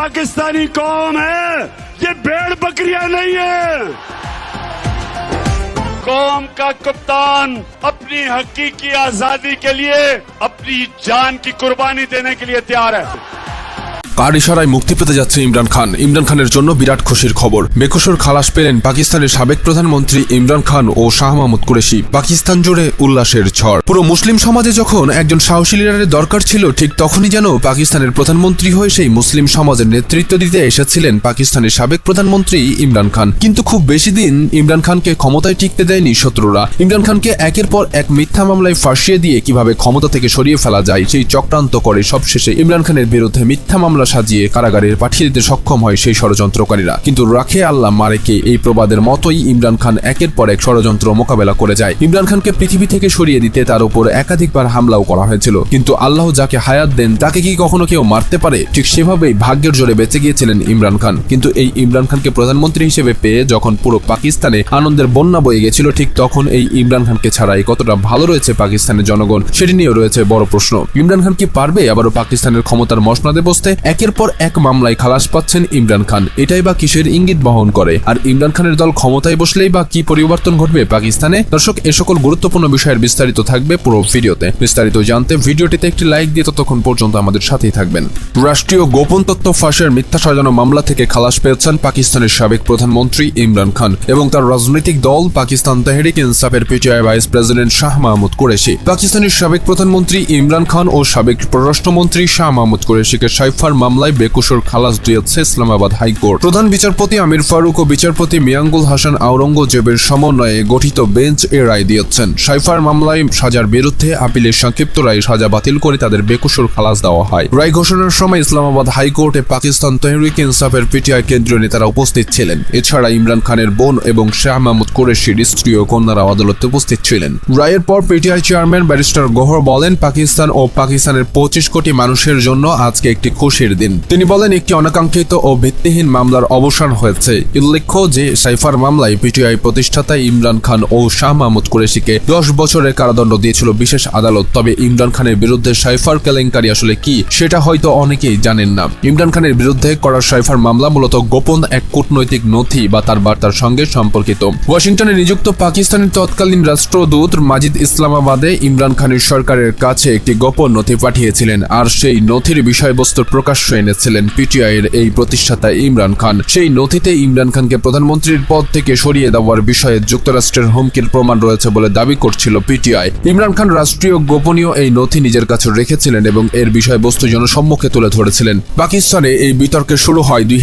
پاکستانی قوم ہے، یہ بھیڑ بکریاں نہیں ہے قوم کا کپتان اپنی حقیقی آزادی کے لیے، اپنی جان کی قربانی دینے کے لیے تیار ہے۔ কার ইশারায় মুক্তি পেতে যাচ্ছে ইমরান খান? ইমরান খানের জন্য বিরাট খুশির খবর। বেকসুর খালাস পেলেন পাকিস্তানের সাবেক প্রধানমন্ত্রী ইমরান খান ও শাহ মাহমুদ কুরেশি। পাকিস্তান জুড়ে উল্লাসের ঝড়। পুরো মুসলিম সমাজে যখন একজন সাহসী লিডারের দরকার ছিল, ঠিক তখনই যেন পাকিস্তানের প্রধানমন্ত্রী হয়ে সেই মুসলিম সমাজের নেতৃত্ব দিতে এসেছিলেন পাকিস্তানের সাবেক প্রধানমন্ত্রী ইমরান খান। কিন্তু খুব বেশি দিন ইমরান খানকে ক্ষমতায় টিকতে দেয়নি শত্রুরা। ইমরান খানকে একের পর এক মিথ্যা মামলায় ফাঁসিয়ে দিয়ে কীভাবে ক্ষমতা থেকে সরিয়ে ফেলা যায়, সেই চক্রান্ত করে সবশেষে ইমরান খানের বিরুদ্ধে মিথ্যা মামলা সাজিয়ে কারাগারে পাঠিয়ে দিতে সক্ষম হয় সেই ষড়যন্ত্রকারীরা। কিন্তু রাখে আল্লাহ মারেকে এই প্রবাদের মতোই ইমরান খান একের পর এক ষড়যন্ত্র মোকাবেলা করে যায়। ইমরান খানকে পৃথিবী থেকে সরিয়ে দিতে তার উপর একাধিকবার হামলাও করা হয়েছিল। কিন্তু আল্লাহ যাকে হায়াত দেন, তাকে কি কখনো কেউ মারতে পারে? ঠিক সেভাবেই ভাগ্যের জোরে বেঁচে গিয়েছিলেন ইমরান খান। কিন্তু এই ইমরান খানকে প্রধানমন্ত্রী হিসেবে পেয়ে যখন পুরো পাকিস্তানে আনন্দের বন্যা বয়ে গেছিল, ঠিক তখন এই ইমরান খানকে ছাড়াই কতটা ভালো রয়েছে পাকিস্তানের জনগণ, সেটি নিয়েও রয়েছে বড় প্রশ্ন। ইমরান খান কি পারবে আবারও পাকিস্তানের ক্ষমতার মসনাদে বসতে? একের পর এক মামলায় খালাস পাচ্ছেন ইমরান খান। এটাই বা কিসের ইঙ্গিত বহন করে? আর ইমরান খানের দল ক্ষমতায় বসলেই বা কি পরিবর্তন ঘটবে পাকিস্তানে? দর্শক, এ সকল গুরুত্বপূর্ণ বিষয়ের বিস্তারিত থাকবে পুরো ভিডিওতে। বিস্তারিত জানতে ভিডিওটিতে একটি লাইক দিয়ে ততক্ষণ পর্যন্ত আমাদের সাথেই থাকবেন। রাষ্ট্রীয় গোপন তথ্য ফাঁসের মিথ্যা সাজানো মামলা থেকে খালাস পেয়েছেন পাকিস্তানের সাবেক প্রধানমন্ত্রী ইমরান খান এবং তার রাজনৈতিক দল পাকিস্তান তেহরিক ইনসাফের PTI vice president Shah Mahmood Qureshi. পাকিস্তানের সাবেক প্রধানমন্ত্রী ইমরান খান ও সাবেক পররাষ্ট্রমন্ত্রী শাহ মাহমুদ কুরেশিকে সাইফার মামলায় বেকুশোর খালাস দিয়েছে ইসলামাবাদ হাইকোর্ট। প্রধান বিচারপতি আমির ফারুক ও বিচারপতি মিয়াঙ্গুল হাসান আওরঙ্গজেবের সমন্বয়ে গঠিত বেঞ্চ এ রায় দিয়েছেন। সাইফার মামলায় সাজার বিরুদ্ধে আপিলের সংক্ষিপ্ত রায় সাজা বাতিল করে তাদের বেকুশোর খালাস দেওয়া হয়। রায় ঘোষণার সময় ইসলামাবাদ হাইকোর্টে পাকিস্তান তেহরিক ইনসাফের পিটিআই কেন্দ্রীয় নেতারা উপস্থিত ছিলেন। এছাড়া ইমরান খানের বোন এবং শাহ মাহমুদ কুরেশির স্ত্রী ও কন্যারা আদালতে উপস্থিত ছিলেন। রায়ের পর পিটিআই চেয়ারম্যান ব্যারিস্টার গোহর বলেন, পাকিস্তান ও পাকিস্তানের পঁচিশ কোটি মানুষের জন্য আজকে একটি খুশির দিন। তিনি বলেন, একটি অনাকাঙ্ক্ষিত ও ভিত্তিহীন মামলার অবসান হয়েছে। উল্লেখ্য যে, সাইফার মামলায় পিটিআই প্রতিষ্ঠাতা ইমরান খান ও শাহ মাহমুদ কুরেশিকে দশ বছরের কারাদণ্ড দিয়েছিল বিশেষ আদালত। তবে ইমরান খানের বিরুদ্ধে সাইফার কেলেঙ্কারি আসলে কি, সেটা হয়তো অনেকেই জানেন না। ইমরান খানের বিরুদ্ধে করা সাইফার মামলা মূলত গোপন এক কূটনৈতিক নথি বা তার বার্তার সঙ্গে সম্পর্কিত। ওয়াশিংটনে নিযুক্ত পাকিস্তানের তৎকালীন রাষ্ট্রদূত মাজিদ ইসলামাবাদে ইমরান খানের সরকারের কাছে একটি গোপন নথি পাঠিয়েছিলেন, আর সেই নথির বিষয়বস্তুর প্রকাশ্য এনেছিলেন পিটিআই এর এই প্রতিষ্ঠাতা ইমরান খান। সেই নথিতে ইমরান খানকে প্রধানমন্ত্রীর পদ থেকে সরিয়ে দেওয়ার বিষয়ে যুক্তরাষ্ট্রের হুমকির প্রমাণ রয়েছে বলে দাবি করছিল পিটিআই। ইমরান খান রাষ্ট্রীয় গোপনীয় এই নথি নিজের কাছে রেখেছিলেন এবং এর বিষয়বস্তু জনসম্মুখে তুলে ধরেছিলেন। পাকিস্তানে এই বিতর্কে শুরু হয় দুই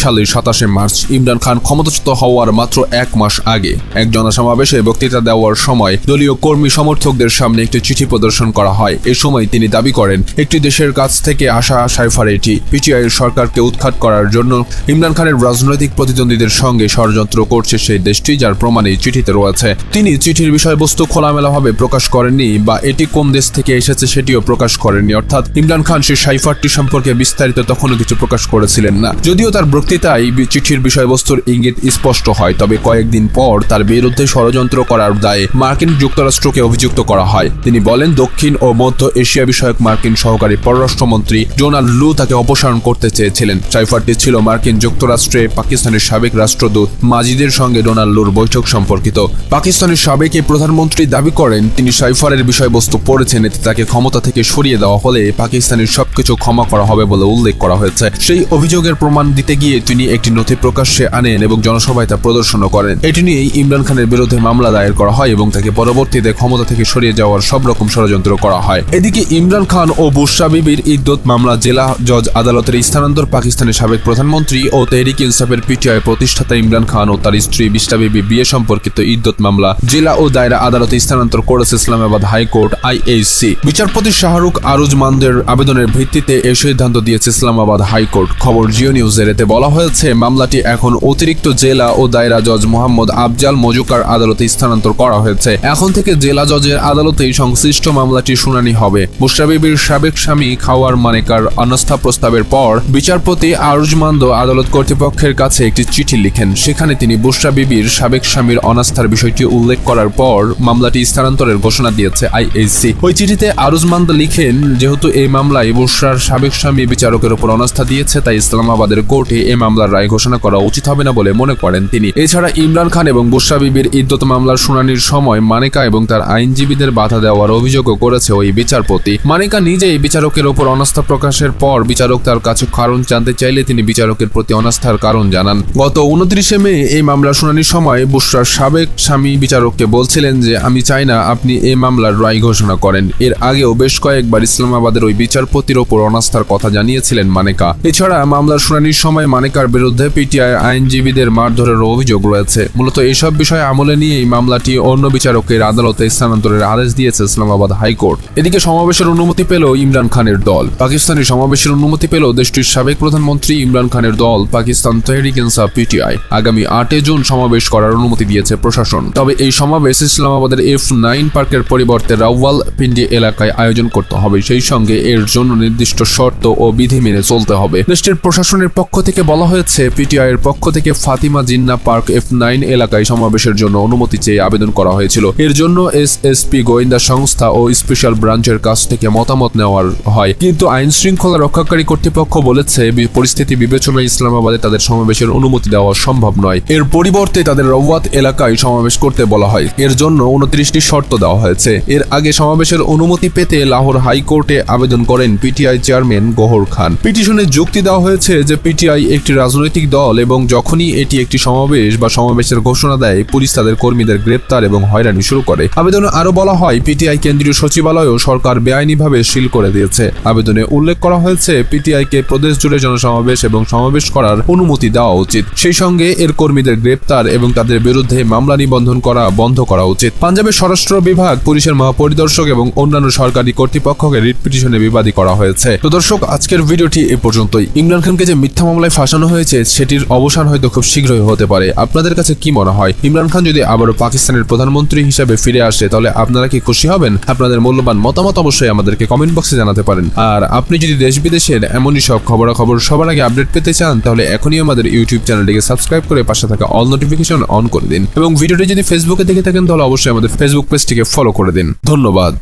সালের সাতাশে মার্চ। ইমরান খান ক্ষমতাচ্যুত হওয়ার মাত্র এক মাস আগে। এক জনসমাবেশে বক্তৃতা দেওয়ার সময় দলীয় কর্মী সমর্থকদের সামনে একটি চিঠি প্রদর্শন করা হয়। এ সময় তিনি দাবি করেন, একটি দেশের কাছ থেকে আসা সাইফার এটি। পিটিআই সরকারকে উৎখাত করার জন্য ইমরান খানের রাজনৈতিক প্রতিদ্বন্দ্বীদের সঙ্গে ষড়যন্ত্র করছে সেই দেশটি, যার প্রমাণ এই চিঠিতে রয়েছে। তিনি চিঠির বিষয়বস্তু খোলামেলাভাবে প্রকাশ করেননি বা এটি কোন দেশ থেকে এসেছে সেটিও প্রকাশ করেননি। অর্থাৎ ইমরান খান সেই সাইফারটি সম্পর্কে বিস্তারিত তখনও কিছু প্রকাশ করেছিলেন না। যদিও তার বক্তৃতায় চিঠির বিষয়বস্তুর ইঙ্গিত স্পষ্ট হয়, তবে কয়েকদিন পর তার বিরুদ্ধে ষড়যন্ত্র করার দায়ে মার্কিন যুক্তরাষ্ট্রকে অভিযুক্ত করা হয়। তিনি বলেন, দক্ষিণ ও মধ্য এশিয়া বিষয়ক মার্কিন সহকারী পররাষ্ট্রমন্ত্রী ডোনাল্ড লু তাকে অপসারণ করতে চেয়েছিলেন। সাইফারটি ছিল মার্কিন যুক্তরাষ্ট্রে পাকিস্তানের সাবেক রাষ্ট্রদূত মাজিদের সঙ্গে ডোনাল্ডোর বৈঠক সম্পর্কিত। পাকিস্তানের সাবেক এই প্রধানমন্ত্রী দাবি করেন, তিনি সাইফারের বিষয়বস্তু পড়েছেন, এতে তাকে ক্ষমতা থেকে সরিয়ে দেওয়া হলে পাকিস্তানের সবকিছু ক্ষমা করা হবে বলে উল্লেখ করা হয়েছে। সেই অভিযোগের প্রমাণ দিতে গিয়ে তিনি একটি নথি প্রকাশ্যে আনেন এবং জনসভায় তা প্রদর্শনও করেন। এটি নিয়েই ইমরান খানের বিরুদ্ধে মামলা দায়ের করা হয় এবং তাকে পরবর্তীতে ক্ষমতা থেকে সরিয়ে যাওয়ার সব রকম ষড়যন্ত্র করা হয়। এদিকে ইমরান খান ও বুশরা বিবির ইদ্যত মামলা জেলা জজ আদালতের স্থানান্তর পাকিস্তানের সাবেক প্রধানমন্ত্রী ও তেহরিক ইনসাফের পিটিআই প্রতিষ্ঠাতা ইমরান খান ও তার স্ত্রী বিশরা বিবি বিয়ে সম্পর্কিত ইদ্যত মামলা, জেলা ও দায়রা আদালতে স্থানান্তর করেছে ইসলামাবাদ হাইকোর্ট, আইএসসি। বিচারপতি শাহরুখ আরুজমানদের আবেদনের ভিত্তিতে এই সিদ্ধান্ত দিয়েছে ইসলামাবাদ হাইকোর্ট। খবর জিও নিউজের এতে বলা হয়েছে, মামলাটি এখন অতিরিক্ত জেলা ও দায়রা জজ মোহাম্মদ আফজাল মজুকার আদালতে স্থানান্তর করা হয়েছে। এখন থেকে জেলা জজের আদালতেই সংশ্লিষ্ট মামলাটি শুনানি হবে। বুশরা বিবির সাবেক স্বামী খাওয়ার মানেকার আনাস অনাস্থা প্রস্তাবের পর বিচারপতি আরুজমান্দ আদালত কর্তৃপক্ষের কাছে একটি চিঠি লিখেন। সেখানে তিনি বুশরা বিবির সাবেক স্বামীর অনাস্থার বিষয়টি উল্লেখ করার পর মামলাটি স্থানান্তরের ঘোষণা দিয়েছে আইএসসি ওই চিঠিতে আরুজমান্দ লিখেন, যেহেতু এই মামলায় বুশরার সাবেক স্বামী বিচারকের উপর অনাস্থা দিয়েছে, তাই ইসলামাবাদের কোর্টে এই মামলার রায় ঘোষণা করা উচিত হবে না বলে মনে করেন তিনি। এছাড়া ইমরান খান এবং বুশরা বিবির ইদ্যত মামলার শুনানির সময় মানিকা এবং তার আইনজীবীদের বাধা দেওয়ার অভিযোগও করেছে ওই বিচারপতি। মানিকা নিজেই বিচারকের ওপর অনাস্থা প্রকাশের পর বিচারক তার কাছে কারণ জানতে চাইলে তিনি বিচারকের প্রতি অনাস্থার কারণ জানান। গত উনত্রিশে মে এই মামলার শুনানির সময় বুশরার সাবেক স্বামী বিচারককে বলছিলেন যে, আমি চাই না আপনি এই মামলার রায় ঘোষণা করেন। এর আগেও বেশ কয়েকবার ইসলামাবাদের ওই বিচারপতির ওপর অনাস্থার কথা জানিয়েছিলেন মানেকা। এছাড়া মামলার শুনানির সময় মানেকার বিরুদ্ধে পিটিআই আইনজীবীদের মারধরের অভিযোগ রয়েছে। মূলত এসব বিষয় আমলে নিয়ে এই মামলাটি অন্য বিচারকের আদালতে স্থানান্তরের আদেশ দিয়েছে ইসলামাবাদ হাইকোর্ট। এদিকে সমাবেশের অনুমতি পেল ইমরান খানের দল। পাকিস্তানি সমাবেশের অনুমতি পেল দেশটির সাবেক প্রধানমন্ত্রী ইমরান খানের দল, পাকিস্তান তহরিক ইনসাফ পিটিআই। আগামী আটে জুন সমাবেশ করার অনুমতি দিয়েছে প্রশাসন। তবে এই সমাবেশ ইসলামাবাদের এফ নাইন পার্কের পরিবর্তে রাওয়াল পিন্ডি এলাকায় আয়োজন করতে হবে। সেই সঙ্গে এর জন্য নির্দিষ্ট শর্ত ও বিধি মেনে চলতে হবে। দেশটির প্রশাসনের পক্ষ থেকে বলা হয়েছে, পিটিআই এর পক্ষ থেকে Fatima Jinnah park F nine এলাকায় সমাবেশের জন্য অনুমতি চেয়ে আবেদন করা হয়েছিল। এর জন্য এস এস পি গোয়েন্দা সংস্থা ও স্পেশাল ব্রাঞ্চের কাছ থেকে মতামত নেওয়ার হয়। কিন্তু আইন শৃঙ্খলা রক্ষাকারী কর্তৃপক্ষ বলেছে পরিস্থিতি বিবেচনায় ইসলামাবাদে তাদের সমাবেশের অনুমতি দেওয়া সম্ভব নয়। এর পরিবর্তে তাদের রওয়াত এলাকায় সমাবেশ করতে বলা হয়। এর জন্য উনত্রিশটি শর্ত দেওয়া হয়েছে। এর আগে সমাবেশের অনুমতি পেতে লাহোর হাইকোর্টে আবেদন করেন পিটিআই চেয়ারম্যান গহর খান। পিটিশনে যুক্তি দেওয়া হয়েছে যে পিটিআই একটি রাজনৈতিক দল এবং যখনই এটি একটি সমাবেশ বা সমাবেশের ঘোষণা দেয়, পুলিশ তাদের কর্মীদের গ্রেপ্তার এবং হয়রানি শুরু করে। আবেদনে আরও বলা হয়, পিটিআই কেন্দ্রীয় সচিবালয়ও সরকার বেআইনিভাবে সিল করে দিয়েছে। আবেদনে উল্লেখ করা হয়েছে পিটিআই কে প্রদেশ জুড়ে জনসমাবেশ এবং সমাবেশ করার অনুমতি দেওয়া উচিত। সেই সঙ্গে এর কর্মীদের গ্রেপ্তার এবং তাদের বিরুদ্ধে মামলা নিবন্ধন করা বন্ধ করা উচিত। পাঞ্জাবের স্বরাষ্ট্র বিভাগ, পুলিশের মহাপরিদর্শক এবং অন্যান্য সরকারি কর্তৃপক্ষকে রিট পিটিশনে বিবাদী করা হয়েছে। তো দর্শক, আজকের ভিডিওটি এ পর্যন্তই। ইমরান খানকে যে মিথ্যা মামলায় ফাঁসানো হয়েছে, সেটির অবসান হয়তো খুব শীঘ্রই হতে পারে। আপনাদের কাছে কি মনে হয়? ইমরান খান যদি আবারও পাকিস্তানের প্রধানমন্ত্রী হিসেবে ফিরে আসে, তাহলে আপনারা কি খুশি হবেন? আপনাদের মূল্যবান মতামত অবশ্যই আমাদেরকে কমেন্ট বক্সে জানাতে পারেন। আর আপনি যদি দেশ বিদেশের এমনই সব খবরাখবর সবার আগে আপডেট পেতে চান, তাহলে এখনই আমাদের ইউটিউব চ্যানেলটিকে সাবস্ক্রাইব করে পাশে থাকা অল নোটিফিকেশন অন করে দিন। এবং ভিডিওটি যদি ফেসবুকে দেখে থাকেন, তাহলে অবশ্যই আমাদের ফেসবুক পেজটিকে ফলো করে দিন। ধন্যবাদ।